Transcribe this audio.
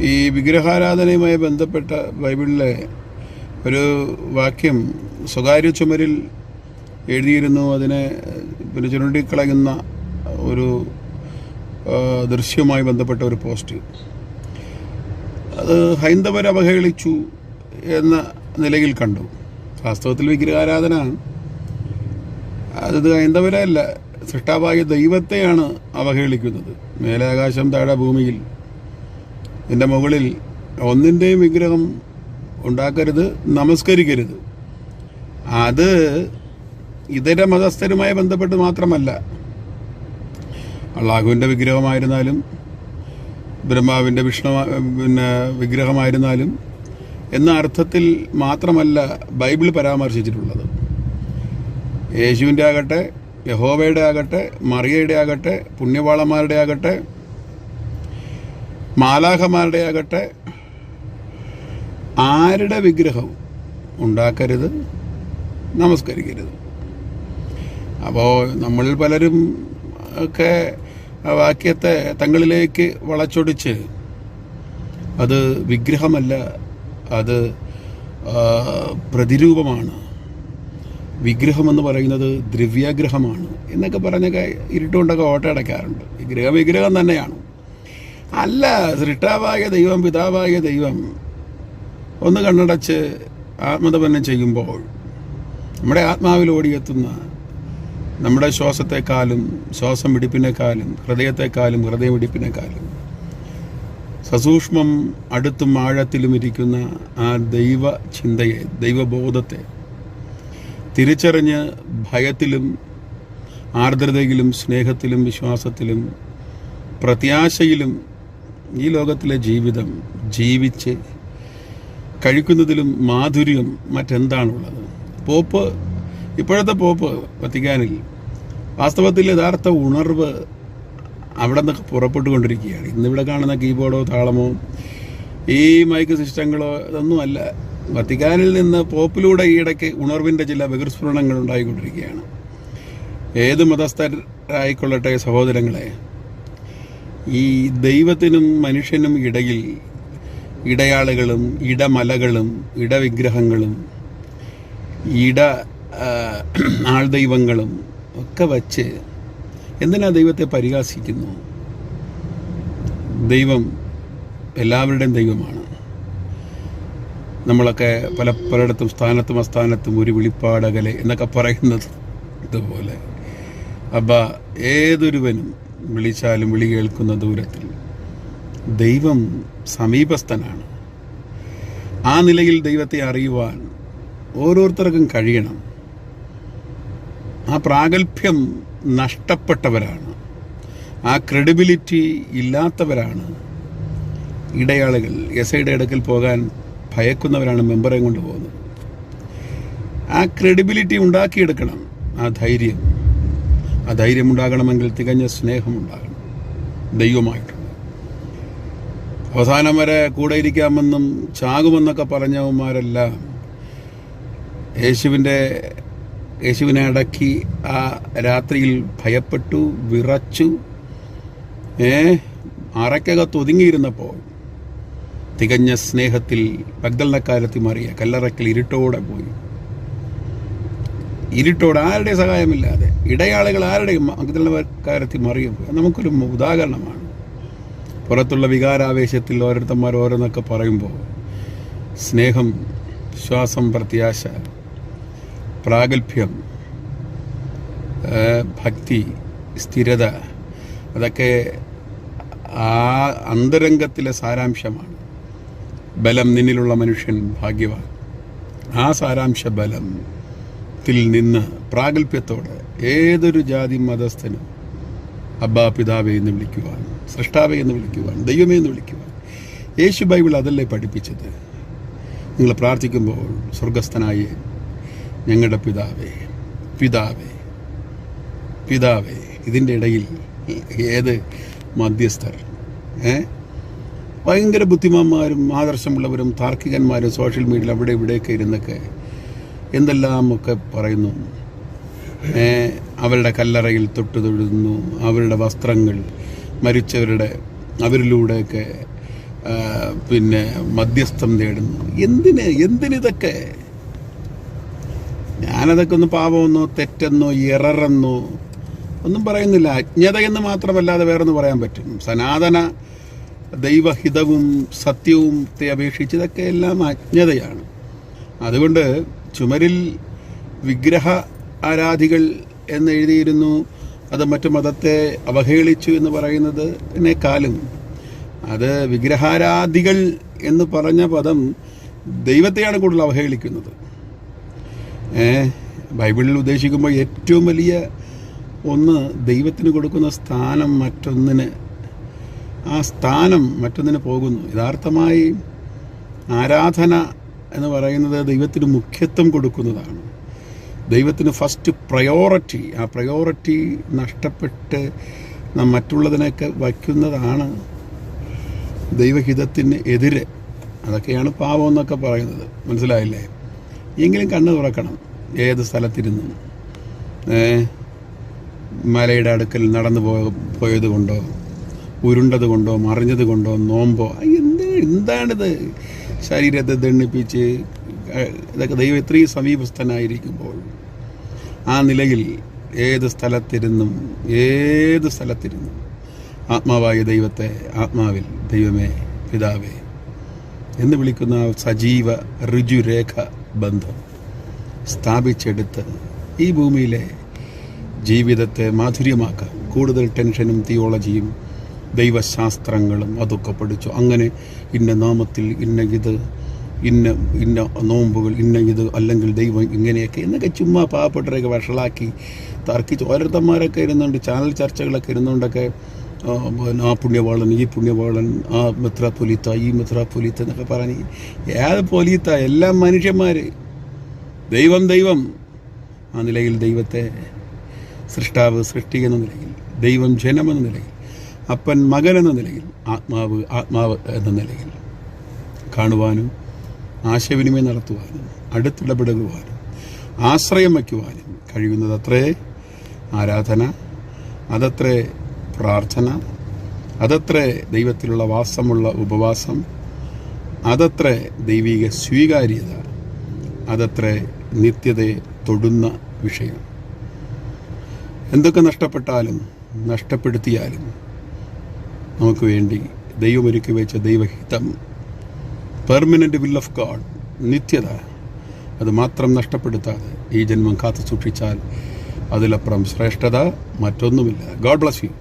ഈ വിഗ്രഹാരാധനയുമായി ബന്ധപ്പെട്ട ബൈബിളിലെ ഒരു വാക്യം സ്വകാര്യ ചുമരിൽ എഴുതിയിരുന്നു. അതിനെ പിന്നെ ചുരുണ്ടിക്കളയുന്ന ഒരു ദൃശ്യവുമായി ബന്ധപ്പെട്ട ഒരു പോസ്റ്റ്. അത് ഹൈന്ദവരവഹേളിച്ചു എന്ന നിലയിൽ കണ്ടു. വാസ്തവത്തിൽ വിഗ്രഹാരാധന അത് ഹൈന്ദവരല്ല സൃഷ്ടാവായ ദൈവത്തെയാണ് അവഹേളിക്കുന്നത്. മേലാകാശം താഴെ ഭൂമിയിൽ ഇതിന്റെ മുകളിൽ ഒന്നിന്റെയും വിഗ്രഹം ഉണ്ടാക്കരുത് നമസ്കരിക്കരുത്. അത് ഇതര മതസ്ഥരുമായി ബന്ധപ്പെട്ട് മാത്രമല്ല. അള്ളാഹുവിന്റെ വിഗ്രഹമായിരുന്നാലും ബ്രഹ്മാവിന്റെ വിഷ്ണു പിന്നെ വിഗ്രഹമായിരുന്നാലും എന്ന അർത്ഥത്തിൽ മാത്രമല്ല ബൈബിൾ പരാമർശിച്ചിട്ടുള്ളത്. യേശുവിന്റെ ആകട്ടെ യഹോവയുടെ ആകട്ടെ മറിയയുടെ ആകട്ടെ പുണ്യവാളന്മാരുടെ ആകട്ടെ മാലാഖമാരുടെ ആകട്ടെ ആരുടെ വിഗ്രഹം ഉണ്ടാക്കരുത് നമസ്കരിക്കരുത്. അപ്പോൾ നമ്മൾ പലരും ഒക്കെ വാക്യത്തെ തങ്ങളിലേക്ക് വളച്ചൊടിച്ച് അത് വിഗ്രഹമല്ല അത് പ്രതിരൂപമാണ്. വിഗ്രഹമെന്ന് പറയുന്നത് ദ്രവ്യഗ്രഹമാണ് എന്നൊക്കെ പറഞ്ഞൊക്കെ ഇരുട്ടുകൊണ്ടൊക്കെ ഓട്ടം അടയ്ക്കാറുണ്ട് വിഗ്രഹം വിഗ്രഹം തന്നെയാണ്. അല്ല സൃഷ്ടാവായ ദൈവം പിതാവായ ദൈവം ഒന്ന് കണ്ണടച്ച് ആത്മതപന്നം ചെയ്യുമ്പോൾ നമ്മുടെ ആത്മാവിൽ ഓടിയെത്തുന്ന നമ്മുടെ ശ്വാസത്തെക്കാളും ശ്വാസം പിടിപ്പിനേക്കാളും ഹൃദയത്തെക്കാളും ഹൃദയം ഹൃദയമിടിപ്പിനേക്കാളും സസൂക്ഷ്മം അടുത്തും ആഴത്തിലും ഇരിക്കുന്ന ആ ദൈവ ചിന്തയെ ദൈവബോധത്തെ തിരിച്ചറിഞ്ഞ് ഭയത്തിലും ആർദ്രതയിലും സ്നേഹത്തിലും വിശ്വാസത്തിലും പ്രത്യാശയിലും ഈ ലോകത്തിലെ ജീവിതം ജീവിച്ച് കഴിക്കുന്നതിലും മാധുര്യം മറ്റെന്താണുള്ളത്? പോപ്പ് ഇപ്പോഴത്തെ പോപ്പ് വത്തിക്കാനിൽ വാസ്തവത്തിൽ യഥാർത്ഥ ഉണർവ് അവിടെ നിന്നൊക്കെ പുറപ്പെട്ടുകൊണ്ടിരിക്കുകയാണ്. ഇന്നിവിടെ കാണുന്ന കീബോർഡോ താളമോ ഈ മൈക്ക് സിസ്റ്റങ്ങളോ ഇതൊന്നുമല്ല. വത്തിക്കാനിൽ നിന്ന് പോപ്പിലൂടെ ഈ ഇടയ്ക്ക് ഉണർവിന്റെ ചില ബഹിർസ്ഫുരണങ്ങൾ ഉണ്ടായിക്കൊണ്ടിരിക്കുകയാണ്. ഏത് മതസ്ഥരായിക്കൊള്ളട്ടെ സഹോദരങ്ങളെ ഈ ദൈവത്തിനും മനുഷ്യനും ഇടയിൽ ഇടയാളുകളും ഇടമലകളും ഇടവിഗ്രഹങ്ങളും ഇട ആൾ ആൾദൈവങ്ങളും ഒക്കെ വച്ച് എന്തിനാ ദൈവത്തെ പരിഹാസിക്കുന്നു? ദൈവം എല്ലാവരുടെയും ദൈവമാണ്. നമ്മളൊക്കെ പല പലയിടത്തും സ്ഥാനത്തും അസ്ഥാനത്തും ഒരു വിളിപ്പാടകലെ എന്നൊക്കെ പറയുന്നത് ഇതുപോലെ അബ്ബ ഏതൊരുവനും വിളിച്ചാലും വിളി കേൾക്കുന്ന ദൂരത്തിൽ ദൈവം സമീപസ്ഥനാണ്. ആ നിലയിൽ ദൈവത്തെ അറിയുവാൻ ഓരോരുത്തർക്കും കഴിയണം. ആ പ്രാഗൽഭ്യം നഷ്ടപ്പെട്ടവരാണ്. ആ ക്രെഡിബിലിറ്റി ഇല്ലാത്തവരാണ്. ഇടയാളുകൾ എസ് ഐയുടെ അടുക്കൽ പോകാൻ ഭയക്കുന്നവരാണ് മെമ്പറെ കൊണ്ട് പോകുന്നത്. ആ ക്രെഡിബിലിറ്റി ഉണ്ടാക്കിയെടുക്കണം ആ ധൈര്യം. ആ ധൈര്യമുണ്ടാകണമെങ്കിൽ തികഞ്ഞ സ്നേഹമുണ്ടാകണം. ദൈവമായിട്ട് അവസാനം വരെ കൂടെ ഇരിക്കാമെന്നും ചാകുമെന്നൊക്കെ പറഞ്ഞവന്മാരെല്ലാം യേശുവിന്റെ യേശുവിനെ അടക്കി ആ രാത്രിയിൽ ഭയപ്പെട്ടു വിറച്ചു ഏ അറയ്ക്കകത്ത് ഒതുങ്ങിയിരുന്നപ്പോൾ തികഞ്ഞ സ്നേഹത്തിൽ പഗ്ദലക്കാലത്തി മാറിയ കല്ലറക്കൽ ഇരുട്ടോടെ പോയി. ഇരുട്ടോടെ ആരുടെ സഹായമില്ലാതെ ഇടയാളുകൾ ആരുടെയും കാര്യത്തിൽ മറിയും നമുക്കൊരു ഉദാഹരണമാണ്. പുറത്തുള്ള വികാരാവേശത്തിൽ ഓരോരുത്തന്മാർ ഓരോന്നൊക്കെ പറയുമ്പോൾ സ്നേഹം ശ്വാസം പ്രത്യാശ പ്രാഗൽഭ്യം ഭക്തി സ്ഥിരത അതൊക്കെ ആ അന്തരംഗത്തിലെ സാരാംശമാണ്. ബലം നിന്നിലുള്ള മനുഷ്യൻ ഭാഗ്യവാൻ. ആ സാരാംശ ബലത്തിൽ നിന്ന് പ്രാഗൽഭ്യത്തോടെ ഏതൊരു ജാതി മതസ്ഥനും അബ്ബാ പിതാവെ എന്ന് വിളിക്കുവാൻ സൃഷ്ടാവെ എന്ന് വിളിക്കുവാൻ ദൈവമേ എന്ന് വിളിക്കുവാൻ യേശു ബൈബിൾ അതല്ലേ പഠിപ്പിച്ചത്? നിങ്ങൾ പ്രാർത്ഥിക്കുമ്പോൾ സ്വർഗസ്ഥനായ ഞങ്ങളുടെ പിതാവേ പിതാവേ പിതാവേ ഇതിന്റെ ഇടയിൽ ഏത് മധ്യസ്ഥർ? ഏ? ഭയങ്കര ബുദ്ധിമാന്മാരും ആദർശമുള്ളവരും താർക്കികന്മാരും സോഷ്യൽ മീഡിയയിൽ അവിടെ ഇവിടെയൊക്കെ ഇരുന്നൊക്കെ എന്തെല്ലാം ഒക്കെ പറയുന്നു അവരുടെ കല്ലറയിൽ തൊട്ട് തൊഴുന്നു. അവരുടെ വസ്ത്രങ്ങൾ മരിച്ചവരുടെ അവരിലൂടെയൊക്കെ പിന്നെ മധ്യസ്ഥം നേടുന്നു എന്തിന് എന്തിനിതൊക്കെ ഞാനതൊക്കെ ഒന്ന് പാപമെന്നോ തെറ്റെന്നോ ഇററെന്നോ ഒന്നും പറയുന്നില്ല. അജ്ഞതയെന്ന് മാത്രമല്ലാതെ വേറൊന്ന് പറയാൻ പറ്റും. സനാതന ദൈവഹിതവും സത്യവും അപേക്ഷിച്ചതൊക്കെ എല്ലാം അജ്ഞതയാണ്. അതുകൊണ്ട് ചുമരിൽ വിഗ്രഹ ആരാധികൾ എന്നെഴുതിയിരുന്നു. അത് മറ്റു മതത്തെ അവഹേളിച്ചു എന്ന് പറയുന്നതിനേക്കാളും അത് വിഗ്രഹാരാധികൾ എന്ന് പറഞ്ഞ പദം ദൈവത്തെയാണ് കൂടുതൽ അവഹേളിക്കുന്നത്. ബൈബിളിൽ ഉദ്ദേശിക്കുമ്പോൾ ഏറ്റവും വലിയ ഒന്ന് ദൈവത്തിന് കൊടുക്കുന്ന സ്ഥാനം മറ്റൊന്നിന്. ആ സ്ഥാനം മറ്റൊന്നിന് പോകുന്നു. യഥാർത്ഥമായി ആരാധന എന്ന് പറയുന്നത് ദൈവത്തിന് മുഖ്യത്വം കൊടുക്കുന്നതാണ്. ദൈവത്തിന് ഫസ്റ്റ് പ്രയോറിറ്റി ആ പ്രയോറിറ്റി നഷ്ടപ്പെട്ട് മറ്റുള്ളതിനൊക്കെ വയ്ക്കുന്നതാണ് ദൈവഹിതത്തിന് എതിരെ. അതൊക്കെയാണ് പാപം എന്നൊക്കെ പറയുന്നത്. മനസ്സിലായില്ലേ? എങ്കിലും കണ്ണ് തുറക്കണം. ഏത് സ്ഥലത്തിരുന്നും. മലയുടെ അടുക്കൽ നടന്നു പോ പോയത് കൊണ്ടോ ഉരുണ്ടത് കൊണ്ടോ മറിഞ്ഞത് കൊണ്ടോ നോമ്പോ അയ്യ, എന്ത് എന്താണിത്? ശരീരത്തെ ദണ്ണിപ്പിച്ച് ഇതൊക്കെ ദൈവം ഇത്രയും സമീപസ്ഥനായിരിക്കുമ്പോൾ ആ നിലയിൽ ഏത് സ്ഥലത്തിരുന്നും ഏത് സ്ഥലത്തിരുന്നും ആത്മാവായ ദൈവത്തെ ആത്മാവിൽ ദൈവമേ പിതാവേ എന്ന് വിളിക്കുന്ന സജീവ ഋജുരേഖ ബന്ധം സ്ഥാപിച്ചെടുത്ത് ഈ ഭൂമിയിലെ ജീവിതത്തെ മാധുര്യമാക്കാൻ കൂടുതൽ ടെൻഷനും തിയോളജിയും ദൈവശാസ്ത്രങ്ങളും അതൊക്കെ പഠിച്ചു. അങ്ങനെ ഇന്ന നാമത്തിൽ ഇന്ന ഇത് ഇന്ന ഇന്ന നോമ്പുകൾ ഇന്ന ഇത് അല്ലെങ്കിൽ ദൈവം ഇങ്ങനെയൊക്കെ എന്നൊക്കെ ചുമ്മാ പാവപ്പെട്ടവരൊക്കെ വഷളാക്കി തർക്കിച്ച്. ഓരോരുത്തന്മാരൊക്കെ ഇരുന്നുണ്ട് ചാനൽ ചർച്ചകളൊക്കെ ഇരുന്നുകൊണ്ടൊക്കെ ആ, പുണ്യവാളൻ ഈ പുണ്യവാളൻ ആ മിത്ര പൊലീത്ത ഈ മിത്ര പൊലീത്ത എന്നൊക്കെ പറഞ്ഞ് ഏത് പൊലീത്ത? എല്ലാം മനുഷ്യന്മാർ ദൈവം ദൈവം ആ നിലയിൽ ദൈവത്തെ സൃഷ്ടാവ് സൃഷ്ടി എന്ന നിലയിൽ ദൈവം ജനമെന്ന നിലയിൽ അപ്പൻ മകൻ എന്ന നിലയിൽ ആത്മാവ് ആത്മാവ് എന്ന നിലയിൽ കാണുവാനും ആശയവിനിമയം നടത്തുവാനും അടുത്തിടപെടുവാനും ആശ്രയം വയ്ക്കുവാനും കഴിയുന്നത് അത്രേ ആരാധന അതത്രേ പ്രാർത്ഥന അതത്രേ ദൈവത്തിലുള്ള വാസമുള്ള ഉപവാസം അതത്രേ ദൈവിക സ്വീകാര്യത അതത്രേ നിത്യതയെ തൊടുന്ന വിഷയം. എന്തൊക്കെ നഷ്ടപ്പെട്ടാലും നഷ്ടപ്പെടുത്തിയാലും നമുക്ക് വേണ്ടി ദൈവമൊരുക്കി വെച്ച ദൈവഹിതം പെർമനന്റ് വിൽ ഓഫ് ഗാഡ് നിത്യത അത് മാത്രം നഷ്ടപ്പെടുത്താതെ ഈ ജന്മം കാത്തു സൂക്ഷിച്ചാൽ അതിലപ്പുറം ശ്രേഷ്ഠത മറ്റൊന്നുമില്ല. God bless you